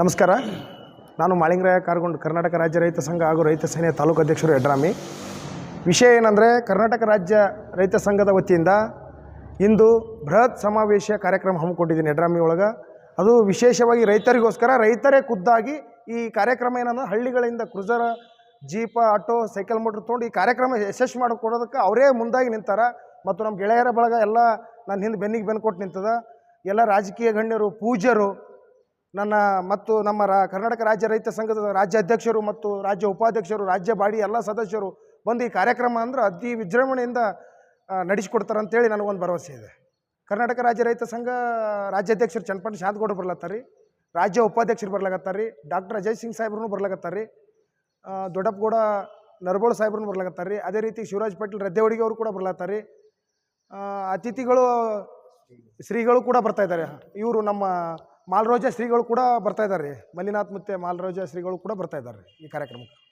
ನಮಸ್ಕಾರ. ನಾನು ಮಾಳಿಂಗರಾಯ ಕಾರ್ಗೊಂಡು, ಕರ್ನಾಟಕ ರಾಜ್ಯ ರೈತ ಸಂಘ ಹಾಗೂ ರೈತ ಸೇನೆ ತಾಲೂಕು ಅಧ್ಯಕ್ಷರು ಯಡ್ರಾಮಿ ವಿಷಯ ಏನಂದರೆ, ಕರ್ನಾಟಕ ರಾಜ್ಯ ರೈತ ಸಂಘದ ವತಿಯಿಂದ ಇಂದು ಬೃಹತ್ ಸಮಾವೇಶ ಕಾರ್ಯಕ್ರಮ ಹಮ್ಮಿಕೊಂಡಿದ್ದೀನಿ ಯಡ್ರಾಮಿ ಒಳಗೆ. ಅದು ವಿಶೇಷವಾಗಿ ರೈತರಿಗೋಸ್ಕರ ರೈತರೇ ಖುದ್ದಾಗಿ ಈ ಕಾರ್ಯಕ್ರಮ ಏನಂದ್ರೆ, ಹಳ್ಳಿಗಳಿಂದ Cruiser jeep, auto, cycle, motor ತೊಗೊಂಡು ಈ ಕಾರ್ಯಕ್ರಮ ಯಶಸ್ವಿ ಮಾಡಿಕೊಡೋದಕ್ಕೆ ಅವರೇ ಮುಂದಾಗಿ ನಿಂತಾರ. ಮತ್ತು ನಮ್ಮ ಗೆಳೆಯರ ಬಳಗ ಎಲ್ಲ ನನ್ನ ಹಿಂದೆ ಬೆನ್ನಿಗೆ ಬೆನ್ನು ಕೊಟ್ಟು ನಿಂತದ. ಎಲ್ಲ ರಾಜಕೀಯ ಗಣ್ಯರು, ಪೂಜ್ಯರು ನನ್ನ ಮತ್ತು ನಮ್ಮ ರಾ, ಕರ್ನಾಟಕ ರಾಜ್ಯ ರೈತ ಸಂಘದ ರಾಜ್ಯ ಅಧ್ಯಕ್ಷರು ಮತ್ತು ರಾಜ್ಯ ಉಪಾಧ್ಯಕ್ಷರು, ರಾಜ್ಯ ಬಾಡಿ ಎಲ್ಲ ಸದಸ್ಯರು ಬಂದು ಈ ಕಾರ್ಯಕ್ರಮ ಅಂದ್ರೆ ಅತಿ ವಿಜೃಂಭಣೆಯಿಂದ ನಡೆಸಿಕೊಡ್ತಾರೆ ಅಂತೇಳಿ ನನಗೊಂದು ಭರವಸೆ ಇದೆ. ಕರ್ನಾಟಕ ರಾಜ್ಯ ರೈತ ಸಂಘ ರಾಜ್ಯಾಧ್ಯಕ್ಷರು ಚನ್ನಪಟ್ಟಿ ಶಾಂತಗೌಡರು ಬರ್ಲತ್ತಾರ ರಾಜ್ಯ ಉಪಾಧ್ಯಕ್ಷರು ಬರ್ಲಾಗತ್ತಾರ ಡಾಕ್ಟರ್ ಅಜಯ್ ಸಿಂಗ್ ಸಾಹೇಬ್ರು ಬರ್ಲಾಗತ್ತಾರ ರೀ ದೊಡ್ಡಪ್ಪಗೌಡ ನರಬೋಳ ಸಾಹೇಬ್ರು ಬರ್ಲಾಗತ್ತಾರ ಅದೇ ರೀತಿ ಶಿವರಾಜ್ ಪಾಟೀಲ್ ರದ್ದೆವಡಿಗೆ ಅವರು ಕೂಡ ಬರ್ಲಾತ್ತಾರ ಅತಿಥಿಗಳು, ಶ್ರೀಗಳು ಕೂಡ ಬರ್ತಾ ಇದ್ದಾರೆ. ಇವರು ನಮ್ಮ ಮಾಲ್ರೋಜ ಶ್ರೀಗಳು ಕೂಡ ಬರ್ತಾ ಇದ್ದಾರೆ ರೀ. ಮಲ್ಲಿನಾಥ್ ಮತ್ತು ಮಾಲ್ರೋಜ ಶ್ರೀಗಳು ಕೂಡ ಬರ್ತಾ ಇದ್ದಾರೆ ಈ ಕಾರ್ಯಕ್ರಮಕ್ಕೆ.